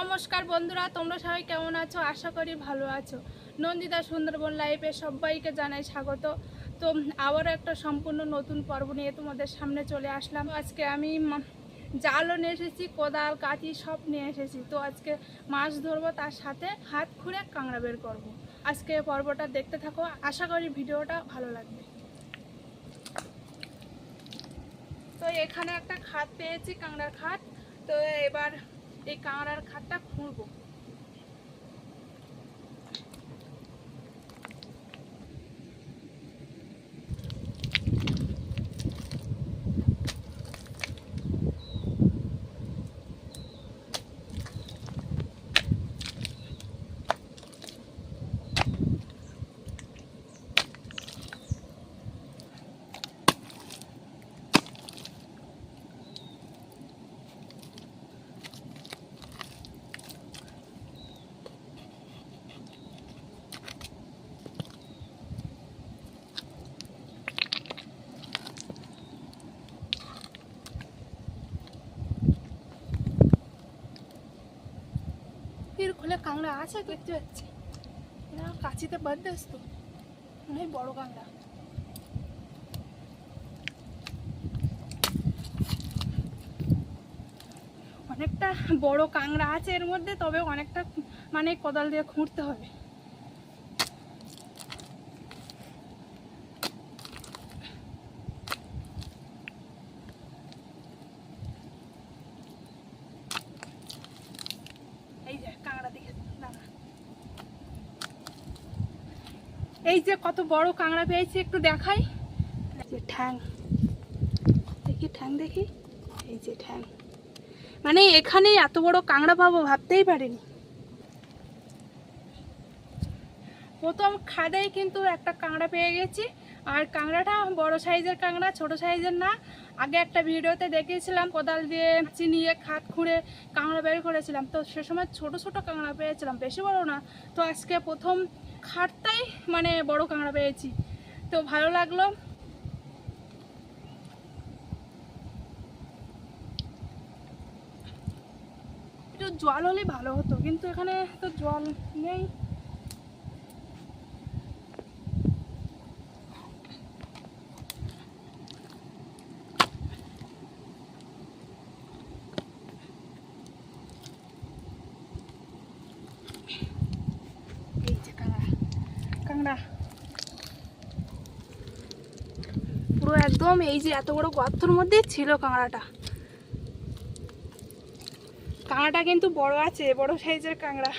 নমস্কার বন্ধুরা, তোমরা সবাই কেমন আছো? আশা করি ভালো আছো। নন্দিতা সুন্দরবন লাইফে সবাইকে জানাই স্বাগত। তো আবারও একটা সম্পূর্ণ নতুন পর্ব নিয়ে তোমাদের সামনে চলে আসলাম। আজকে আমি জালও নিয়ে এসেছি, কোদাল, কাঁচি সব নিয়ে এসেছি। তো আজকে মাছ ধরবো, তার সাথে হাত খুঁড়ে কাঁকড়া বের করব। আজকে পর্বটা দেখতে থাকো, আশা করি ভিডিওটা ভালো লাগবে। তো এখানে একটা খাত পেয়েছি, কাঁকড়ার খাত। তো এবার এই কাঁড়ার খাটটা খুঁড়বো এর খোলে কাঁকড়া আছে, দেখতে পাচ্ছি। না কাছিতে বাদ আসতো মনে হয় বড় কাঁকড়া। অনেকটা বড় কাঁকড়া আছে এর মধ্যে, তবে অনেকটা মানে কোদাল দিয়ে খুঁড়তে হবে এই যে কাঁকড়া দেখে দাঁড়া এই যে কত বড় কাঁকড়া পেয়েছি একটু দেখাই। যে ঠ্যাং। দেখি ঠ্যাং দেখি। এই যে ঠ্যাং। মানে এখানে এত বড় কাঁকড়া পাবো ভাবতেই পারিনি। প্রথম খাদেই কিন্তু একটা কাঁকড়া পেয়ে গেছি। আর কাঁকড়াটা বড় সাইজের কাঁকড়া ছোট সাইজের না। আগে একটা ভিডিওতে দেখিয়েছিলাম কোদাল দিয়ে মাছি নিয়ে খাত খুঁড়ে কাঁকড়া বের করেছিলাম। তো সে সময় ছোট ছোট কাঁকড়া পেয়েছিলাম বেশি বড় না। তো আজকে প্রথম খাটটাই মানে বড় কাঁকড়া পেয়েছি। তো ভালো লাগল। একটু জল হলে ভালো হতো, কিন্তু এখানে তো জল নেই এই যে কাঁকড়া কাঁকড়া পুরো একদম এই যে এত বড় গর্তর মধ্যে ছিল কাঁকড়াটা। কাঁকড়াটা কিন্তু বড় আছে, বড় সাইজের কাঁকড়া।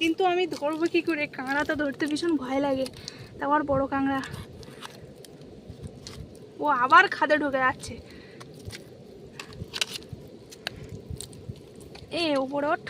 কিন্তু আমি ধরবো কি করে? কাঁকড়া তো ধরতে ভীষণ ভয় লাগে তারপর বড় কাঁকড়া। ও আবার খাদে ঢুকে যাচ্ছে। এ, উপরে ওঠ।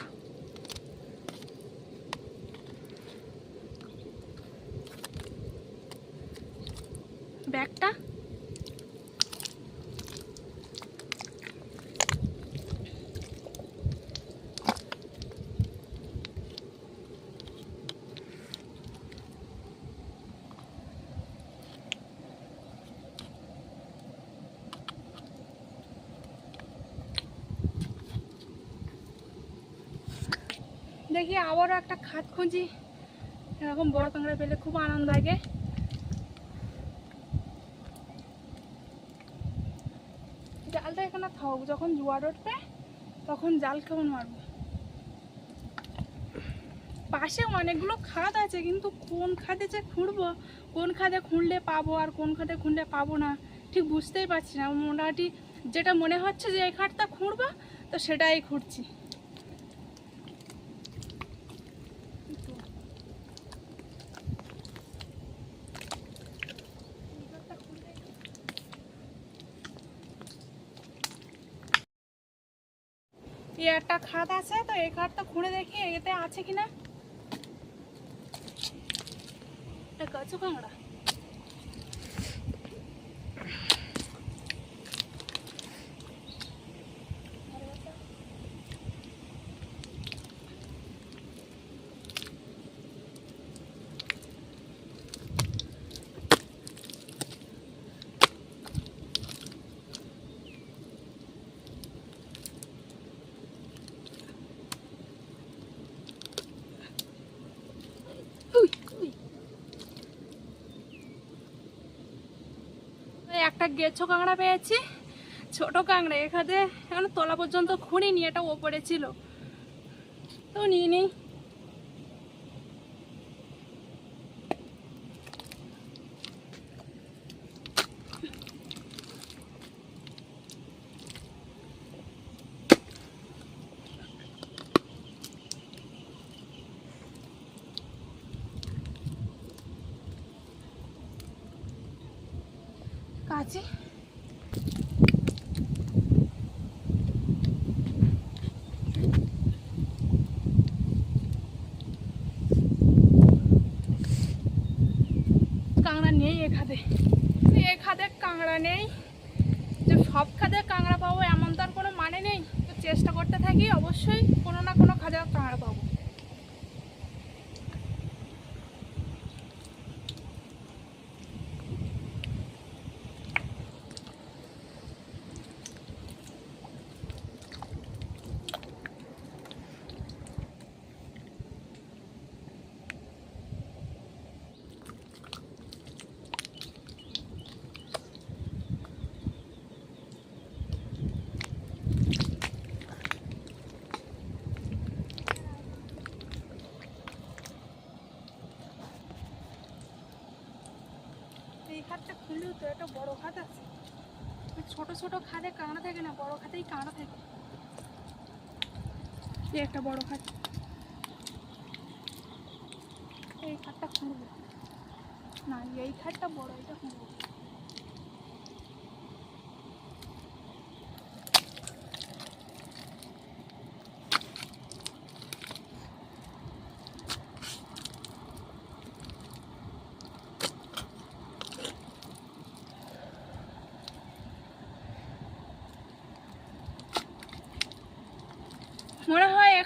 দেখি আবারও একটা খাত খুঁজি। এরকম বড় কাঁকড়া পেলে খুব আনন্দ লাগে। জালটা এখানে থাকুক, যখন জোয়ার উঠবে, তখন জাল কেমন মারবো? পাশে অনেকগুলো খাদ আছে, কিন্তু কোন খাদে যে খুঁড়বো, কোন খাদে খুঁড়লে পাবো আর কোন খাদে খুঁড়লে পাবো না, ঠিক বুঝতেই পারছি না। মোটামুটি যেটা মনে হচ্ছে যে এই খাটটা খুঁড়বো, তো সেটাই খুঁড়ছি। খাত আছে তো এই খাটটা খুঁড়ে দেখি এতে আছে কিনা। কচু কাঁকড়া। একটা গেছো কাঁকড়া পেয়েছি, ছোট কাঁকড়া। এখানে এখন তলা পর্যন্ত খুঁড়িনি, এটা ওপরে ছিল। তো নিয়ে নিই কাছে কাঁকড়া নেই এ খাদে। এ খাদে কাঁকড়া নেই। যে সব খাদে কাঁকড়া পাবো এমন তো আর কোনো মানে নেই। তো চেষ্টা করতে থাকি অবশ্যই কোনো না কোনো খাদে কাঁকড়া পাবো এই খাতটা খুললেও তো একটা বড় খাত আছে। ছোট ছোট খাদে কাঁকড়া থাকে না, বড় খাতেই কাঁকড়া থাকে। এই একটা বড় খাত এই খাতটা খুলবো। না, এই খাতটা বড়, এটা খুলবো।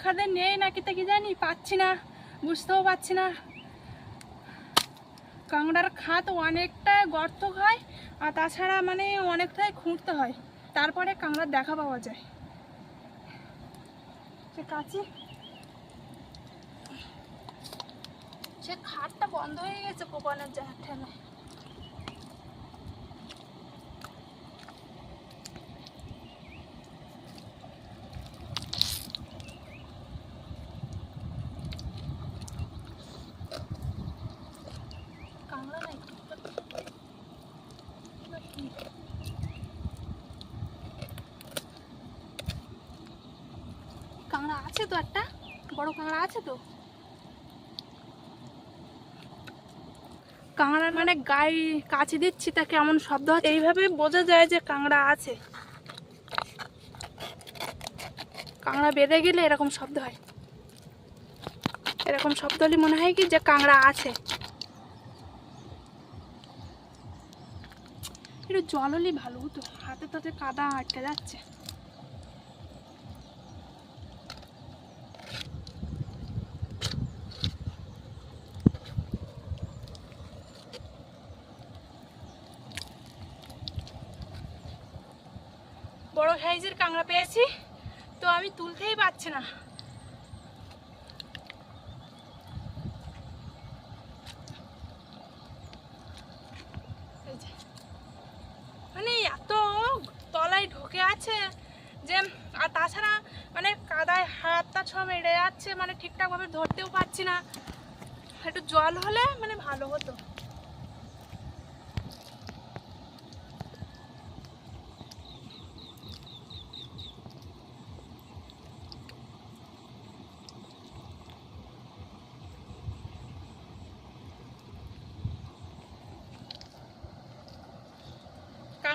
এখানে নেই নাকি তা কি জানি? পাচ্ছি না, বুঝতেও পারছি না। কাঁকড়ার খাত অনেকটা গর্ত হয়, আর তাছাড়া মানে অনেকটাই খুঁড়তে হয়। তারপরে কাঁকড়ার দেখা পাওয়া যায়। সে কাছে সে খাটটা বন্ধ হয়ে গেছে কোপানের ঠেলায় কাঁকড়া নাই কাঁকড়া আছে তো একটা? বড় কাঁকড়া আছে তো? কাঁকড়ার মানে গায়ে কাছে দিচ্ছি তা কেমন শব্দ হচ্ছে এইভাবে বোঝা যায় যে কাঁকড়া আছে। কাঁকড়া বেঁধে গেলে এরকম শব্দ হয়। এরকম শব্দ হলে মনে হয় কি যে কাঁকড়া আছে। একটু জল হলেই ভালো হতো হাতে তাতে কাদা আটকে যাচ্ছে বড় সাইজের কাঁকড়া পেয়েছি তো আমি তুলতেই পারছি না এই যে। মানে এত তলায় ঢুকে আছে যে আর তাছাড়া মানে কাদায় হাতটা ছ মেরে যাচ্ছে মানে ঠিকঠাকভাবে ধরতেও পারছি না একটু জল হলে মানে ভালো হতো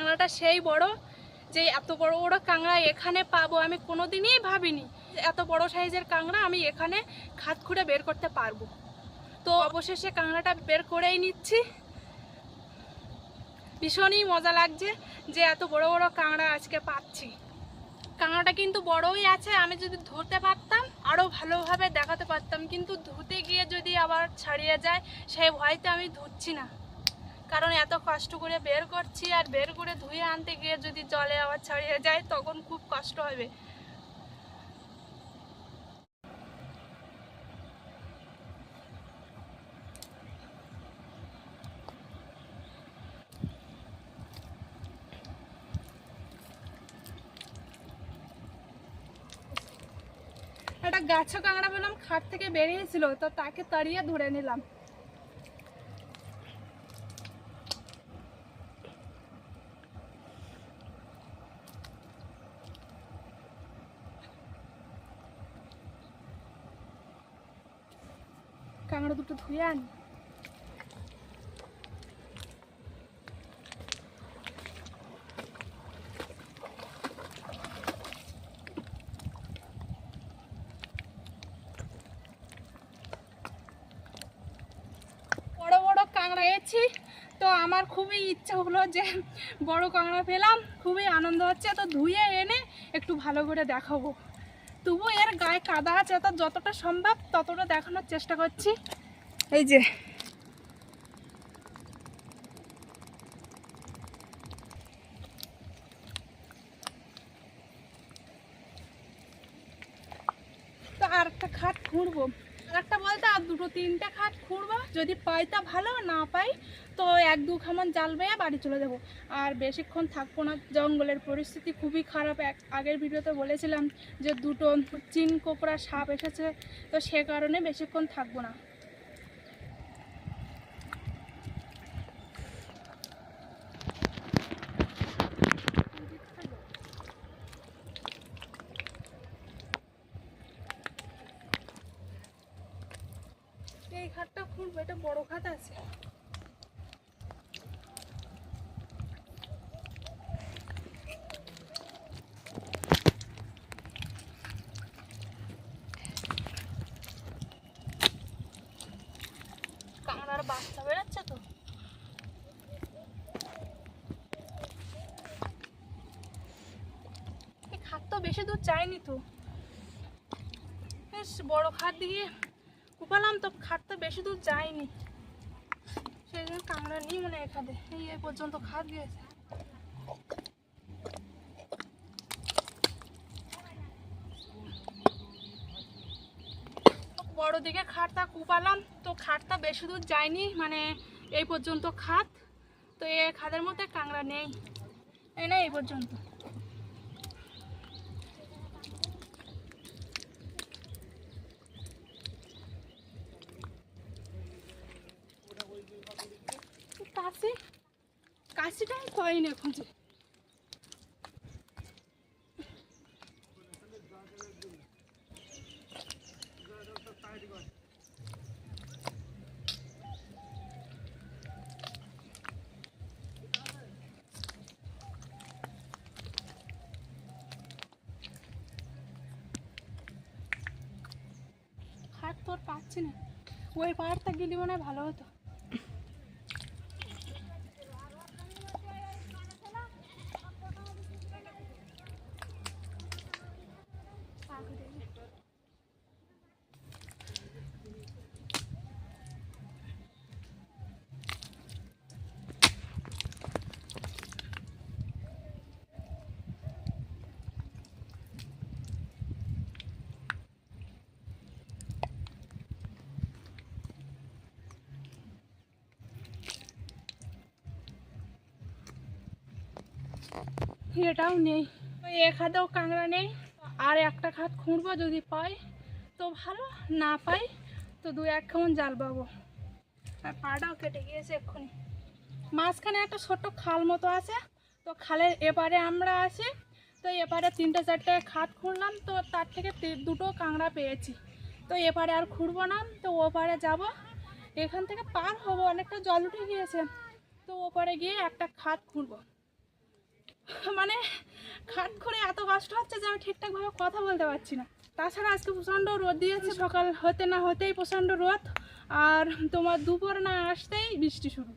কাঁকড়াটা সেই বড় যে এত বড় বড় কাঁকড়া এখানে পাবো আমি কোনোদিনই ভাবিনি। যে এত বড় সাইজের কাঁকড়া আমি এখানে খাত খুঁড়ে বের করতে পারব। তো অবশেষে কাঁকড়াটা বের করেই নিচ্ছি। ভীষণই মজা লাগছে যে এত বড় বড় কাঁকড়া আজকে পাচ্ছি। কাঁকড়াটা কিন্তু বড়ই আছে, আমি যদি ধরতে পারতাম আরও ভালোভাবে দেখাতে পারতাম। কিন্তু ধুতে গিয়ে যদি আবার ছাড়িয়ে যায়, সেই ভয়তে আমি ধুচ্ছি না। কারণ এত কষ্ট করে বের করছি আর বের করে ধুয়ে আনতে গিয়ে যদি জলে আবার ছড়িয়ে যায়, তখন খুব কষ্ট হবে। একটা গাছা কাঁকড়া পেলাম খাট থেকে বেরিয়েছিল, তো তাকে তাড়িয়ে ধরে নিলাম। কাঁকড়া দুটো ধুয়ে আনি। কাঁকড়া তো আমার খুবই ইচ্ছা হলো যে বড় কাঁকড়া পেলাম, খুবই আনন্দ হচ্ছে। তো ধুয়ে এনে একটু ভালো করে দেখাবো। এর গায়ে কাদা আছে তো যতটা সম্ভব ততটা দেখানোর চেষ্টা করছি। এই যে। তো আর একটা খাট আর একটা বলতে আর দুটো তিনটে খাট খুঁড়বো। যদি পাই তা ভালো, না পাই, তো এক দু খামান জাল বেয়ে বাড়ি চলে যাব। আর বেশিক্ষণ থাকব না, জঙ্গলের পরিস্থিতি খুবই খারাপ। এক আগের ভিডিওতে বলেছিলাম যে দুটো চিন কোকড়া সাপ এসেছে, তো সে কারণে বেশিক্ষণ থাকব না। খাটটা খুঁড়বো এটা বড় খাট আছে। কাঁকড়ার বাচ্চা তো? তো বেশি দূর তো। বেশ বড় খাট দিয়ে কুপালাম তো খাট বেশি দূর যায়নি সেই জন্য কাঁকড়া নিই মানে এখানে। এই এই পর্যন্ত খাদ গিয়েছে বড় দিকে খাটটা কুপালাম। তো খাটটা বেশি দূর যায়নি মানে এই পর্যন্ত খাট। তো এই খাদের মধ্যে কাঁকড়া নেই। এই না, এই পর্যন্ত। কাশিটাই কয়নি এখন যে খাট তোর পাচ্ছি না। ওই পাহাড়টা গেলে মনে হয় ভালো হতো। এটাও নেই। এক হাতেও কাঁকড়া নেই, আর একটা খাত খুঁড়বো যদি পাই, তো ভালো, না পাই, তো দু এক কেমন জাল পাবো। আর পাটাও কেটে গিয়েছে এক্ষুনি। মাঝখানে একটা ছোট্ট খাল মতো আছে, তো খালের এপারে আমরা আছি, তো এপারে তিনটে চারটে খাত খুঁড়লাম, তো তার থেকে দুটো কাঁকড়া পেয়েছি। তো এপারে আর খুঁড়বো না, তো ওপারে যাব। এখান থেকে পার হব, অনেকটা জল উঠে গিয়েছে, তো ওপারে গিয়ে একটা খাত খুঁড়বো। মানে খাট করে এত কষ্ট হচ্ছে যে আমি ঠিকঠাকভাবে কথা বলতে পারছি না। তাছাড়া আজকে প্রচণ্ড রোদ দিয়েছে, সকাল হতে না হতেই প্রচণ্ড রোদ। আর তোমার দুপুর না আসতেই বৃষ্টি শুরু।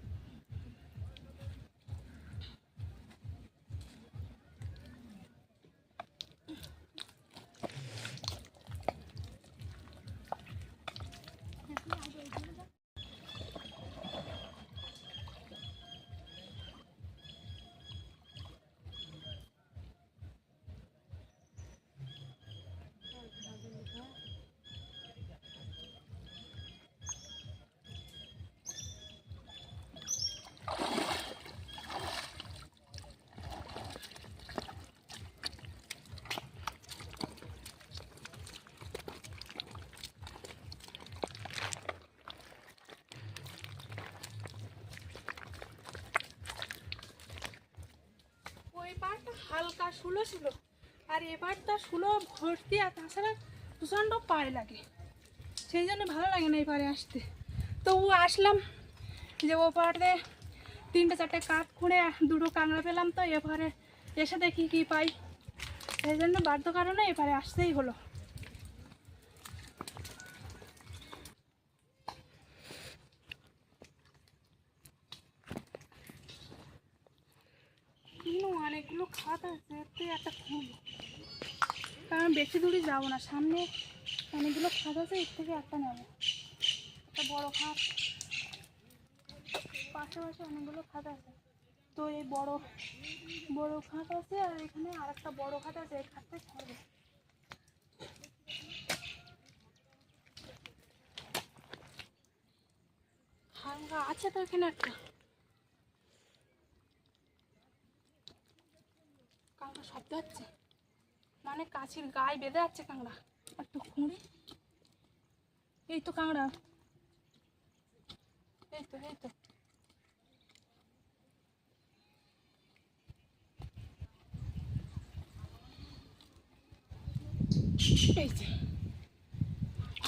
হালকা শুলো ছিল আর এবার তার শুলো ভর্তি, আর তাছাড়া প্রচণ্ড পায়ে লাগে। সেই জন্য ভালো লাগে না এবারে আসতে। তো ও আসলাম যে ও ওপারে তিনটে চারটে কাপ খুঁড়ে দুটো কাঁকড়া পেলাম তো এবারে এসে দেখি কি পাই। সেই জন্য বাধ্য কারণে এবারে আসতেই হলো। একটা কারণ বেশি দূরে যাব না, সামনে অনেকগুলো খাত আছে, এর থেকে একটা নেব। একটা বড় খাত পাশাপাশি অনেকগুলো খাত আছে। তো এই বড় বড় খাত আছে, আর এখানে আর একটা বড় খাত আছে, এই খাতটা ছাড়বো হালকা আছে তো এখানে একটা। শব্দ মানে কাছির গায়ে বেঁধে যাচ্ছে কাঁকড়া। একটু খুঁড়ি। এই তো কাঁকড়া। এই তো এই তো।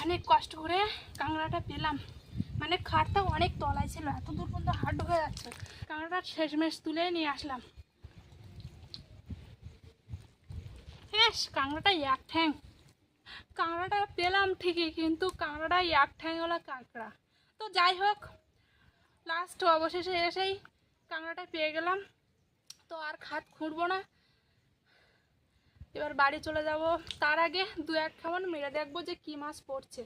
অনেক কষ্ট করে কাঁকড়াটা পেলাম। মানে খাটটা অনেক তলায় ছিল, এত দূর পর্যন্ত হাট ঢুকে যাচ্ছে। কাঁকড়াটা শেষমেশ তুলে নিয়ে আসলাম। হ্যাঁ কাঁকড়াটা এক ঠ্যাং। কাঁকড়াটা পেলাম ঠিকই, কিন্তু কাঁকড়াটা এক ঠ্যাংওয়ালা কাঁকড়া। তো যাই হোক লাস্ট অবশেষে এসেই কাঁকড়াটা পেয়ে গেলাম। তো আর খাত খুঁড়বো না। এবার বাড়ি চলে যাব। তার আগে দু এক খাবার মেরে দেখব যে কী মাছ পড়ছে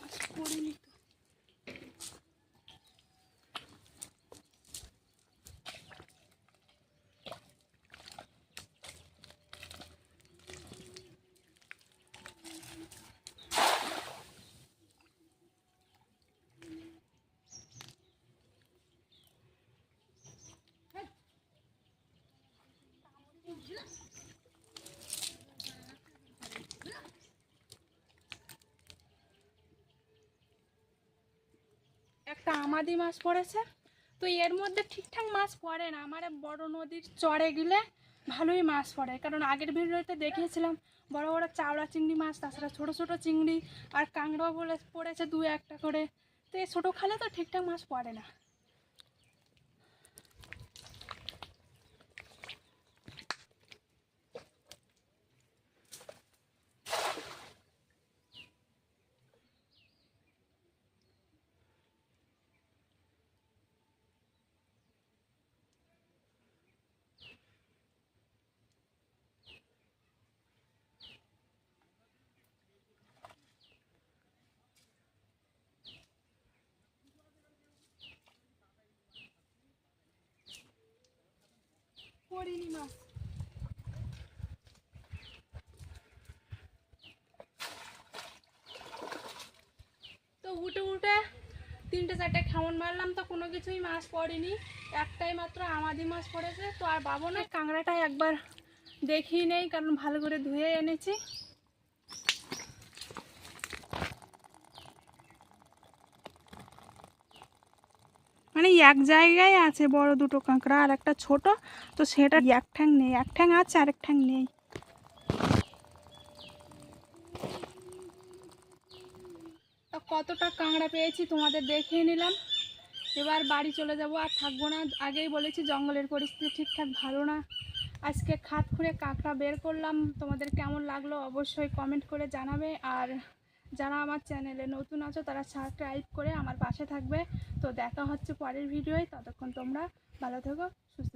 মাছ পড়েনি তো একটা আমাদি মাছ পড়েছে। তো এর মধ্যে ঠিকঠাক মাছ পড়ে না। আমার বড় নদীর চড়ে গেলে ভালোই মাছ পড়ে। কারণ আগের ভিডিওতে দেখিয়েছিলাম, বড় বড় চাওড়া চিংড়ি মাছ, তাছাড়া ছোট ছোট চিংড়ি আর কাঁকড়াও বলে পড়েছে দু একটা করে। তো এই ছোটো খালে তো ঠিকঠাক মাছ পড়ে না। পড়িনি মাছ তো উঠে উঠে তিনটে চারটে খামন মারলাম তো কোনো কিছুই মাছ পড়েনি। একটাই মাত্র আমাদি মাছ পড়েছে, তো আর বাবু না কাঁকড়াটা একবার দেখিয়ে নেই, কারণ ভালো করে ধুয়ে এনেছি। মানে এক জায়গায় আছে বড় দুটো কাঁকড়া আর একটা ছোট, তো সেটা এক ঠ্যাং নেই, এক ঠ্যাং আছে, আর এক ঠ্যাং নেই। কতটা কাঁকড়া পেয়েছি তোমাদের দেখিয়ে নিলাম। এবার বাড়ি চলে যাব, আর থাকব না। আগেই বলেছি, জঙ্গলের পরিস্থিতি ঠিকঠাক ভালো না। আজকে খাত খুঁড়ে কাঁকড়া বের করলাম। তোমাদের কেমন লাগল অবশ্যই কমেন্ট করে জানাবে। আর যারা আমার চ্যানেলে নতুন আছো, তারা সাবস্ক্রাইব করে আমার পাশে থাকবে। তো দেখা হচ্ছে পরের ভিডিওয়। ততক্ষণ তোমরা ভালো থেকো, সুস্থ